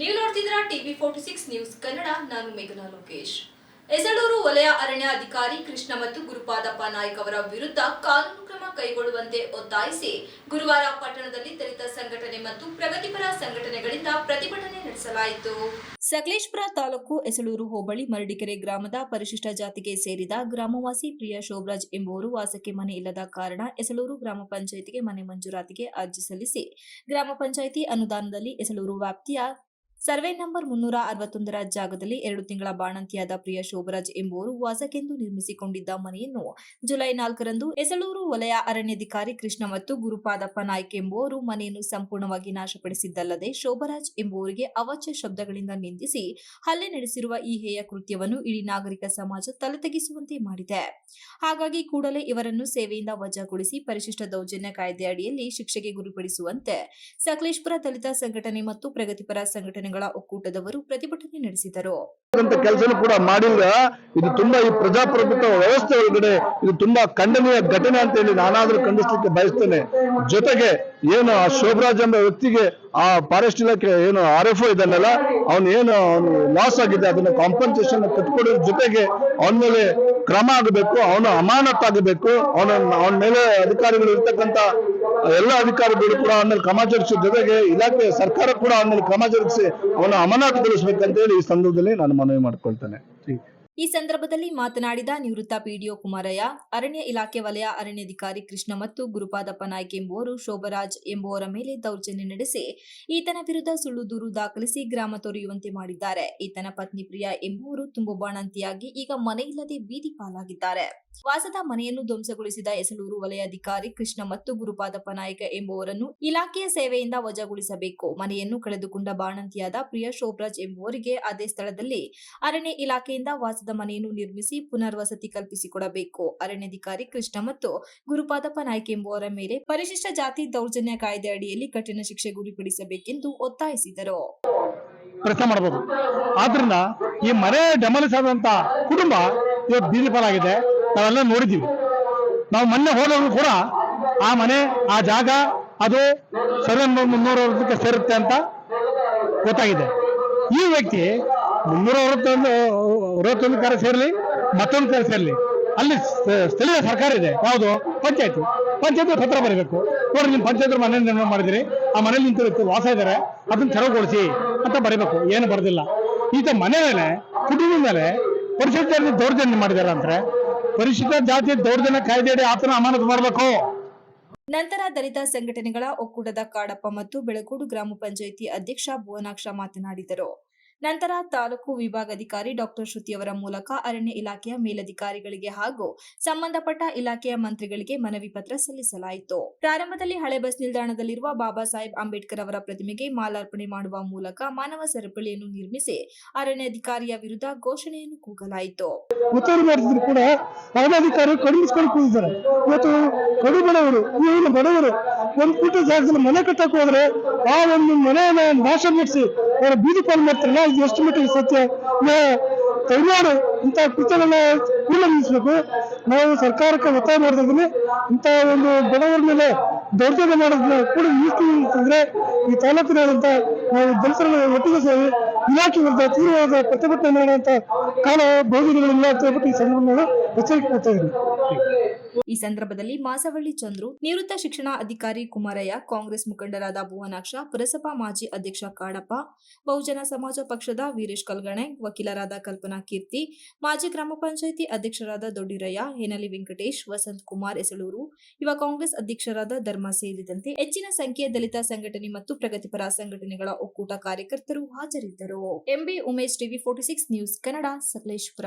ನೀವು ನೋಡ್ತಿದ್ರ TV forty six news Kannada, ನಾನು ಮೇಘನಾ ಲೋಕೇಶ್. ಎಸಳೂರು ವಲಯ ಅರಣ್ಯ ಅಧಿಕಾರಿ ಕೃಷ್ಣ ಮತ್ತು ಗುರುಪಾದಪ್ಪ ನಾಯ್ಕ ಅವರ ವಿರುದ್ಧ ಕಾನೂನು ಕ್ರಮ ಕೈಗೊಳ್ಳುವಂತೆ ಒತ್ತಾಯಿಸಿ ಗುರುವಾರ ಪಟ್ಟಣದಲ್ಲಿ ದಲಿತ ಸಂಘಟನೆ ಮತ್ತು ಪ್ರಗತಿಪರ ಸಂಘಟನೆಗಳಿಂದ ಪ್ರತಿಭಟನೆ ನಡೆಸಲಾಯಿತು. ಸಕಲೇಶ್ಪುರ ತಾಲೂಕು ಎಸಳೂರು ಹೋಬಳಿ ಮರಡಿಕೆರೆ ಗ್ರಾಮದ ಪರಿಶಿಷ್ಟ ಜಾತಿಗೆ ಸೇರಿದ ಗ್ರಾಮವಾಸಿ ಪ್ರಿಯಾ ಶೋಭರಾಜ್ ಎಂಬುವರು ವಾಸಕ್ಕೆ ಮನೆ ಇಲ್ಲದ ಕಾರಣ ಎಸಳೂರು ಗ್ರಾಮ ಪಂಚಾಯಿತಿಗೆ ಮನೆ ಮಂಜೂರಾತಿಗೆ ಅರ್ಜಿ ಸಲ್ಲಿಸಿ ಗ್ರಾಮ ಪಂಚಾಯಿತಿ ಅನುದಾನದಲ್ಲಿ ಎಸಳೂರು ವ್ಯಾಪ್ತಿಯ ಸರ್ವೆ ನಂಬರ್ ಮುನ್ನೂರ ಅರವತ್ತೊಂದರ ಜಾಗದಲ್ಲಿ ಎರಡು ತಿಂಗಳ ಬಾಣಂತಿಯಾದ ಪ್ರಿಯ ಶೋಭರಾಜ್ ಎಂಬುವರು ವಾಸಕ್ಕೆಂದು ನಿರ್ಮಿಸಿಕೊಂಡಿದ್ದ ಮನೆಯನ್ನು ಜುಲೈ ನಾಲ್ಕರಂದು ಎಸಳೂರು ವಲಯ ಅರಣ್ಯಾಧಿಕಾರಿ ಕೃಷ್ಣ ಮತ್ತು ಗುರುಪಾದಪ್ಪ ನಾಯ್ಕ್ ಎಂಬುವರು ಮನೆಯನ್ನು ಸಂಪೂರ್ಣವಾಗಿ ನಾಶಪಡಿಸಿದ್ದಲ್ಲದೆ ಶೋಭರಾಜ್ ಎಂಬುವರಿಗೆ ಅವಾಚ್ಯ ಶಬ್ದಗಳಿಂದ ನಿಂದಿಸಿ ಹಲ್ಲೆ ನಡೆಸಿರುವ ಈ ಹೇಯ ಕೃತ್ಯವನ್ನು ಇಡೀ ನಾಗರಿಕ ಸಮಾಜ ತಲೆತಗಿಸುವಂತೆ ಮಾಡಿದೆ. ಹಾಗಾಗಿ ಕೂಡಲೇ ಇವರನ್ನು ಸೇವೆಯಿಂದ ವಜಾಗೊಳಿಸಿ ಪರಿಶಿಷ್ಟ ದೌರ್ಜನ್ಯ ಕಾಯ್ದೆ ಅಡಿಯಲ್ಲಿ ಶಿಕ್ಷೆಗೆ ಗುರಿಪಡಿಸುವಂತೆ ಸಕಲೇಶ್ಪುರ ದಲಿತ ಸಂಘಟನೆ ಮತ್ತು ಪ್ರಗತಿಪರ ಸಂಘಟನೆಗಳ ಒಕ್ಕೂಟದವರು ಪ್ರತಿಭಟನೆ ನಡೆಸಿದರು. ಅಂತ ಕೆಲಸನೂ ಕೂಡ ಮಾಡಿಲ್ಲ. ಇದು ತುಂಬಾ ಈ ಪ್ರಜಾಪ್ರಭುತ್ವ ವ್ಯವಸ್ಥೆ ಒಳಗಡೆ ಇದು ತುಂಬಾ ಖಂಡನೀಯ ಘಟನೆ ಅಂತ ಹೇಳಿ ನಾನಾದ್ರೂ ಖಂಡಿಸ್ಲಿಕ್ಕೆ ಬಯಸ್ತೇನೆ. ಜೊತೆಗೆ ಏನು ಆ ಶೋಭರಾಜ್ ಎಂಬ ವ್ಯಕ್ತಿಗೆ ಆ ಫಾರೆಸ್ಟ್ ಇಲಾಖೆ ಏನು ಆರ್ ಎಫ್ ಇದನ್ನೆಲ್ಲ ಅವನು ಏನು ಲಾಸ್ ಆಗಿದೆ, ಅದನ್ನ ಕಾಂಪನ್ಸೇಷನ್ ಕಟ್ಕೊಡೋದ್ರ ಜೊತೆಗೆ ಅವನ ಮೇಲೆ ಕ್ರಮ ಆಗಬೇಕು, ಅವನು ಅಮಾನತ್ತಾಗಬೇಕು, ಅವನ ಅವನ ಮೇಲೆ ಅಧಿಕಾರಿಗಳು ಇರ್ತಕ್ಕಂತ ಎಲ್ಲ ಅಧಿಕಾರಿಗಳು ಕೂಡ ಅವನ ಮೇಲೆ ಕ್ರಮ ಜರುಗಿಸೋ, ಜೊತೆಗೆ ಇಲಾಖೆ ಸರ್ಕಾರ ಕೂಡ ಅವನ ಮೇಲೆ ಕ್ರಮ ಜರುಗಿಸಿ ಅವನ ಅಮಾನತುಗೊಳಿಸ್ಬೇಕಂತ ಹೇಳಿ ಈ ಸಂದರ್ಭದಲ್ಲಿ ನಾನು ಮನವಿ ಮಾಡ್ಕೊಳ್ತೇನೆ. ಈ ಸಂದರ್ಭದಲ್ಲಿ ಮಾತನಾಡಿದ ನಿವೃತ್ತ ಪಿಡಿಒ ಕುಮಾರಯ್ಯ, ಅರಣ್ಯ ಇಲಾಖೆ ವಲಯ ಅರಣ್ಯಾಧಿಕಾರಿ ಕೃಷ್ಣ ಮತ್ತು ಗುರುಪಾದಪ್ಪ ನಾಯ್ಕ್ ಎಂಬುವರು ಶೋಭರಾಜ್ ಎಂಬುವರ ಮೇಲೆ ದೌರ್ಜನ್ಯ ನಡೆಸಿ ಈತನ ವಿರುದ್ಧ ಸುಳ್ಳು ದೂರು ದಾಖಲಿಸಿ ಗ್ರಾಮ ತೊರೆಯುವಂತೆ ಮಾಡಿದ್ದಾರೆ. ಈತನ ಪತ್ನಿ ಪ್ರಿಯಾ ಎಂಬುವರು ತುಂಬು ಬಾಣಂತಿಯಾಗಿ ಈಗ ಮನೆಯಿಲ್ಲದೆ ಬೀದಿ ಪಾಲಾಗಿದ್ದಾರೆ. ವಾಸದ ಮನೆಯನ್ನು ಧ್ವಂಸಗೊಳಿಸಿದ ಎಸಳೂರು ವಲಯಾಧಿಕಾರಿ ಕೃಷ್ಣ ಮತ್ತು ಗುರುಪಾದಪ್ಪ ನಾಯ್ಕ ಎಂಬುವರನ್ನು ಇಲಾಖೆಯ ಸೇವೆಯಿಂದ ವಜಾಗೊಳಿಸಬೇಕು. ಮನೆಯನ್ನು ಕಳೆದುಕೊಂಡ ಬಾಣಂತಿಯಾದ ಪ್ರಿಯಾ ಶೋಭರಾಜ್ ಎಂಬುವರಿಗೆ ಅದೇ ಸ್ಥಳದಲ್ಲಿ ಅರಣ್ಯ ಇಲಾಖೆಯಿಂದ ವಾಸದ ಮನೆಯನ್ನು ನಿರ್ಮಿಸಿ ಪುನರ್ವಸತಿ ಕಲ್ಪಿಸಿಕೊಡಬೇಕು ಅರಣ್ಯಾಧಿಕಾರಿ ಕೃಷ್ಣ ಮತ್ತು ಗುರುಪಾದಪ್ಪ ನಾಯ್ಕ ಎಂಬುವರ ಮೇಲೆ ಪರಿಶಿಷ್ಟ ಜಾತಿ ದೌರ್ಜನ್ಯ ಕಾಯ್ದೆ ಅಡಿಯಲ್ಲಿ ಕಠಿಣ ಶಿಕ್ಷೆ ಗುರಿಪಡಿಸಬೇಕೆಂದು ಒತ್ತಾಯಿಸಿದರು. ಪ್ರಶ್ನೆ ಮಾಡಬಹುದು. ಆದ್ರಿಂದ ಈ ಮನೆ ಡೆಮಾಲಿಸ್ ಕುಟುಂಬ ಇವತ್ತು ಬೀದಿ ಪಾಲಾಗಿದೆ ನಾವೆಲ್ಲ ನೋಡಿದ್ದೀವಿ. ನಾವು ಮೊನ್ನೆ ಹೋದವರು ಕೂಡ ಆ ಮನೆ, ಆ ಜಾಗ ಅದು ಸರ್ವೆ ನಂಬರ್ ಮುನ್ನೂರ ಸೇರುತ್ತೆ ಅಂತ ಗೊತ್ತಾಗಿದೆ. ಈ ವ್ಯಕ್ತಿ ಮುನ್ನೂರ ಅರವತ್ತೊಂದು ಅರವತ್ತೊಂದು ಕಾರ್ಯ ಸೇರಲಿ, ಮತ್ತೊಂದು ಕಾರ್ಯ ಸೇರಲಿ. ಅಲ್ಲಿ ಸ್ಥಳೀಯ ಸರ್ಕಾರ ಇದೆ, ಯಾವುದು? ಪಂಚಾಯತ್. ಪಂಚಾಯತ್ ಪತ್ರ ಬರಬೇಕು. ನೋಡಿ ನಿಮ್ಮ ಪಂಚಾಯತ್ ಮನೆ ನಿರ್ಮಾಣ ಮಾಡಿದಿರಿ. ಆ ಮನೇಲಿ ನಿಂತು ವ್ಯಕ್ತಿ ವಾಸ ಇದ್ದಾರೆ ಅದನ್ನ ತೆರವುಗೊಳಿಸಿ ಅಂತ ಬರೀಬೇಕು. ಏನು ಬರೆದಿಲ್ಲ. ಈತ ಮನೆ ಮೇಲೆ, ಕುಟುಂಬದ ಮೇಲೆ ಪರಿಶಿಷ್ಟ ಜಾತಿ ದೌರ್ಜನ್ಯ ಮಾಡಿದಾರೆ ಅಂದ್ರೆ ಪರಿಶಿಷ್ಟ ಜಾತಿ ದೌರ್ಜನ್ಯ ಕಾಯ್ದೆಯಡಿ ಆತನ ಅಮಾನತು ಮಾಡಬೇಕು. ನಂತರ ದಲಿತ ಸಂಘಟನೆಗಳ ಒಕ್ಕೂಟದ ಕಾಡಪ್ಪ ಮತ್ತು ಬೆಳಗೋಡು ಗ್ರಾಮ ಪಂಚಾಯಿತಿ ಅಧ್ಯಕ್ಷ ಭುವನಾಕ್ಷ ಮಾತನಾಡಿದರು. ನಂತರ ತಾಲೂಕು ವಿಭಾಗಾಧಿಕಾರಿ ಡಾಕ್ಟರ್ ಶ್ರುತಿಯವರ ಮೂಲಕ ಅರಣ್ಯ ಇಲಾಖೆಯ ಮೇಲಧಿಕಾರಿಗಳಿಗೆ ಹಾಗೂ ಸಂಬಂಧಪಟ್ಟ ಇಲಾಖೆಯ ಮಂತ್ರಿಗಳಿಗೆ ಮನವಿ ಪತ್ರ ಸಲ್ಲಿಸಲಾಯಿತು. ಪ್ರಾರಂಭದಲ್ಲಿ ಹಳೆ ಬಸ್ ನಿಲ್ದಾಣದಲ್ಲಿರುವ ಬಾಬಾ ಸಾಹೇಬ್ ಅಂಬೇಡ್ಕರ್ ಅವರ ಪ್ರತಿಮೆಗೆ ಮಾಲಾರ್ಪಣೆ ಮಾಡುವ ಮೂಲಕ ಮಾನವ ಸರಪಳಿಯನ್ನು ನಿರ್ಮಿಸಿ ಅರಣ್ಯಾಧಿಕಾರಿಯ ವಿರುದ್ಧ ಘೋಷಣೆಯನ್ನು ಕೂಗಲಾಯಿತು. ಉತ್ತರ ಭಾರತದಲ್ಲಿ ಕೂಡ ಅರಣ್ಯಾಧಿಕಾರಿ ಕಡಿಮೆ ಇವತ್ತು ಕಡು ಬಡವರು ಬಡವರು ಒಂದು ಪುಟ್ಟ ಜಾಗದಲ್ಲಿ ಮನೆ ಕಟ್ಟಕ್ಕೆ ಹೋದ್ರೆ ಆ ಒಂದು ಮನೆಯನ್ನ ನಾಶ ಮಾಡಿಸಿ, ಅವರ ಬೀದಿ ಪಾಲು ಮಾಡ್ತಾರಲ್ಲ ಇದು ಎಷ್ಟು ಮಟ್ಟಿಗೆ ಸತ್ಯ. ತಮಿಳುನಾಡು ಇಂತಹ ಕೃತ್ಯಗಳನ್ನ ಕೂಡ ನಿಲ್ಲಿಸ್ಬೇಕು ನಾವು ಸರ್ಕಾರಕ್ಕೆ ಒತ್ತಾಯ ಮಾಡ್ತಿದ್ದೀನಿ ಇಂತಹ ಒಂದು ಬಡವರ ಮೇಲೆ ದೌರ್ಜನ್ಯ ಮಾಡೋದನ್ನ ಕೂಡ ನಿಲ್ಲಿಸ್ತೀವಿ ಅಂತಂದ್ರೆ ಈ ತಾಲೂಕಿನಾದಂತ ನಾವು ದಲಿತರ ಒಟ್ಟಿಗೆ ಸೇರಿ ಇಲಾಖೆ ವಿರುದ್ಧ ತೀವ್ರವಾದ ಪ್ರತಿಭಟನೆ ಮಾಡುವಂತ ಕಾಲ ಬಹುದಿನಗಳಿಲ್ಲ ಅಂತ ಹೇಳ್ಬಿಟ್ಟು ಈ ಸಂದರ್ಭದಲ್ಲಿ ಎಚ್ಚರಿಕೆ ಕೊಡ್ತಾ ಇದ್ದೀನಿ. ಈ ಸಂದರ್ಭದಲ್ಲಿ ಮಾಸವಳ್ಳಿ ಚಂದ್ರು, ನಿವೃತ್ತ ಶಿಕ್ಷಣ ಅಧಿಕಾರಿ ಕುಮಾರಯ್ಯ, ಕಾಂಗ್ರೆಸ್ ಮುಖಂಡರಾದ ಭುವನಾಕ್ಷ, ಪುರಸಭಾ ಮಾಜಿ ಅಧ್ಯಕ್ಷ ಕಾಡಪ್ಪ, ಬಹುಜನ ಸಮಾಜ ಪಕ್ಷದ ವೀರೇಶ್ ಕಲ್ಗಣೆ, ವಕೀಲರಾದ ಕಲ್ಪನಾ ಕೀರ್ತಿ, ಮಾಜಿ ಗ್ರಾಮ ಪಂಚಾಯಿತಿ ಅಧ್ಯಕ್ಷರಾದ ದೊಡ್ಡಿರಯ್ಯ, ಹೇನಲಿ ವೆಂಕಟೇಶ್, ವಸಂತ್ ಕುಮಾರ್ ಎಸಳೂರು ಯುವ ಕಾಂಗ್ರೆಸ್ ಅಧ್ಯಕ್ಷರಾದ ಧರ್ಮ ಸೇರಿದಂತೆ ಹೆಚ್ಚಿನ ಸಂಖ್ಯೆಯ ದಲಿತ ಸಂಘಟನೆ ಮತ್ತು ಪ್ರಗತಿಪರ ಸಂಘಟನೆಗಳ ಒಕ್ಕೂಟ ಕಾರ್ಯಕರ್ತರು ಹಾಜರಿದ್ದರು. M B Umesh TV forty six news Kannada, Sakleshpur.